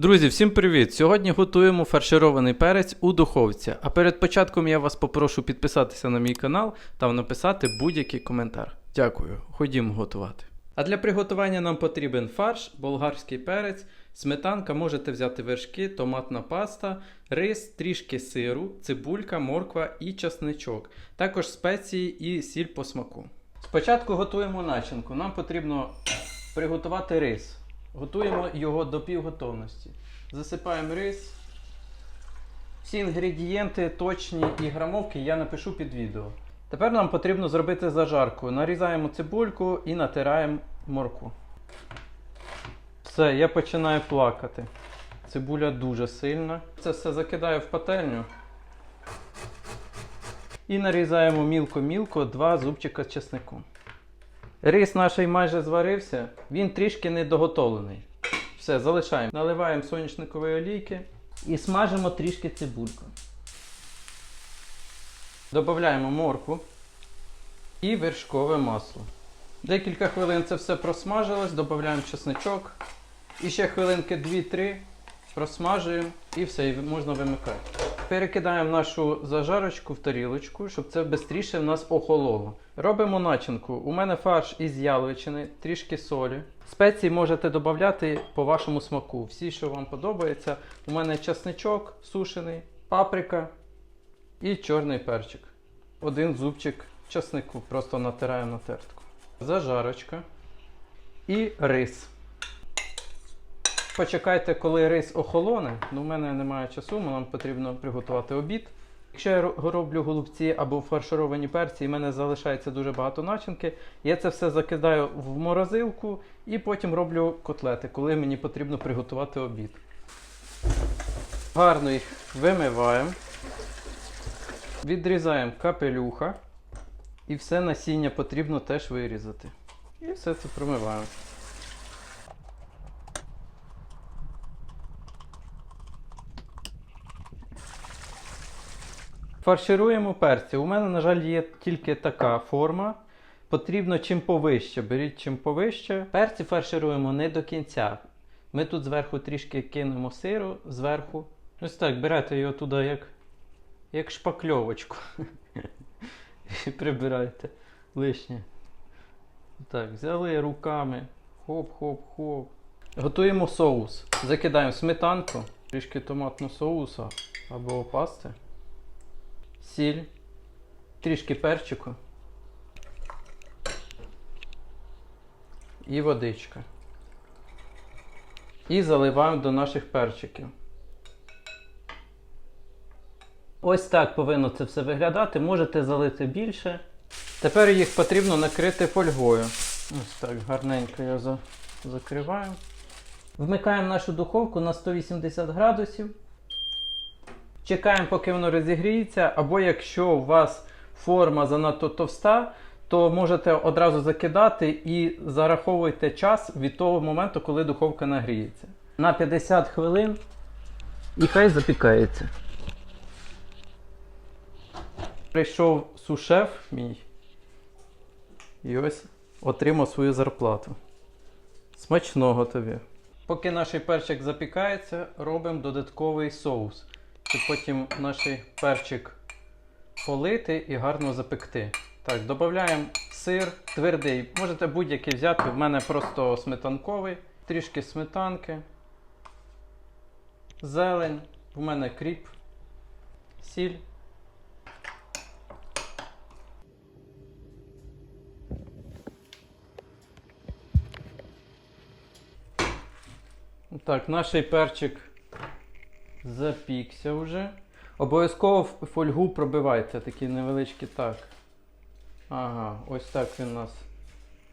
Друзі, всім привіт! Сьогодні готуємо фарширований перець у духовці. А перед початком я вас попрошу підписатися на мій канал та написати будь-який коментар. Дякую, ходімо готувати. А для приготування нам потрібен фарш, болгарський перець, сметанка, можете взяти вершки, томатна паста, рис, трішки сиру, цибулька, морква і часничок. Також спеції і сіль по смаку. Спочатку готуємо начинку. Нам потрібно приготувати рис. Готуємо його до півготовності. Засипаємо рис. Всі інгредієнти точні і грамовки я напишу під відео. Тепер нам потрібно зробити зажарку. Нарізаємо цибульку і натираємо морку. Все, я починаю плакати. Цибуля дуже сильна. Це все закидаю в пательню. І нарізаємо мілко-мілко два зубчика чеснику. Рис наш майже зварився, він трішки недоготовлений. Все, залишаємо. Наливаємо соняшникової олійки і смажимо трішки цибульку. Додаємо морку і вершкове масло. Декілька хвилин це все просмажилось, додаємо чесничок. І ще хвилинки 2-3 просмажуємо і все, і можна вимикати. Перекидаємо нашу зажарочку в тарілочку, щоб це швидше в нас охололо. Робимо начинку. У мене фарш із яловичини, трішки солі. Спеції можете додати по вашому смаку. Всі, що вам подобається. У мене чесничок сушений, паприка і чорний перчик. Один зубчик чеснику, просто натираємо на тертку. Зажарочка і рис. Почекайте, коли рис охолоне. Ну, в мене немає часу, нам потрібно приготувати обід. Якщо я роблю голубці або фаршировані перці, і в мене залишається дуже багато начинки, я це все закидаю в морозилку і потім роблю котлети, коли мені потрібно приготувати обід. Гарно їх вимиваємо, відрізаємо капелюха, і все насіння потрібно теж вирізати. І все це промиваємо. Фаршируємо перці. У мене, на жаль, є тільки така форма. Потрібно чим повище. Беріть чим повище. Перці фаршируємо не до кінця. Ми тут зверху трішки кинемо сиру, зверху. Ось так, берете його туди як, як шпакльовочку. І прибирайте лишнє. Так, взяли руками. Хоп-хоп-хоп. Готуємо соус. Закидаємо сметанку, трішки томатного соуса або пасти сіль, трішки перчику і водичка. І заливаємо до наших перчиків. Ось так повинно це все виглядати. Можете залити більше. Тепер їх потрібно накрити фольгою. Ось так гарненько я закриваю. Вмикаємо нашу духовку на 180 градусів. Чекаємо, поки воно розігріється, або якщо у вас форма занадто товста, то можете одразу закидати і зараховуйте час від того моменту, коли духовка нагріється. На 50 хвилин і хай запікається. Прийшов сушеф мій і ось отримав свою зарплату. Смачного тобі. Поки наш перчик запікається, робимо додатковий соус щоб потім наш перчик полити і гарно запекти. Так, додаємо сир твердий. Можете будь-який взяти. В мене просто сметанковий, трішки сметанки, зелень, в мене кріп, сіль. Так, наш перчик запікся вже. Обов'язково фольгу пробивайте, такі невеличкі так. Ага, ось так він у нас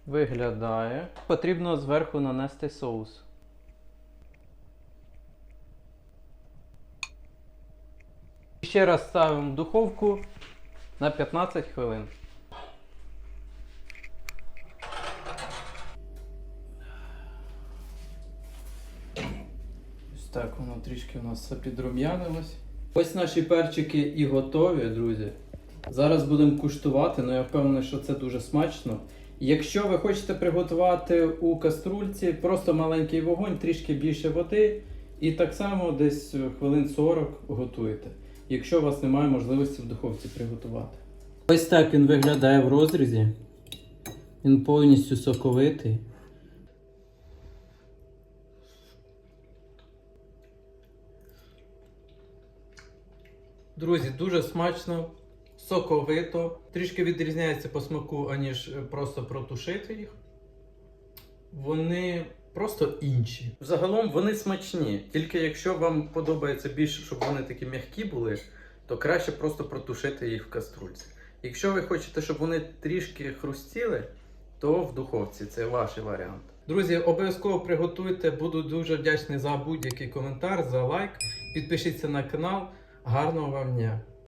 виглядає. Потрібно зверху нанести соус. Ще раз ставимо в духовку на 15 хвилин. Так воно трішки у нас підрум'янилось. Ось наші перчики і готові, друзі. Зараз будемо куштувати, але я впевнений, що це дуже смачно. Якщо ви хочете приготувати у каструльці, просто маленький вогонь, трішки більше води І так само десь хвилин 40 готуєте, якщо у вас немає можливості в духовці приготувати. Ось так він виглядає в розрізі. Він повністю соковитий. Друзі, дуже смачно, соковито. Трішки відрізняється по смаку, аніж е, просто протушити їх. Вони просто інші. Загалом вони смачні. Тільки якщо вам подобається більше, щоб вони такі м'які були, то краще просто протушити їх в каструльці. Якщо ви хочете, щоб вони трішки хрустіли, то в духовці це ваш варіант. Друзі, обов'язково приготуйте. Буду дуже вдячний за будь-який коментар, за лайк. Підпишіться на канал. Гарного вам дня!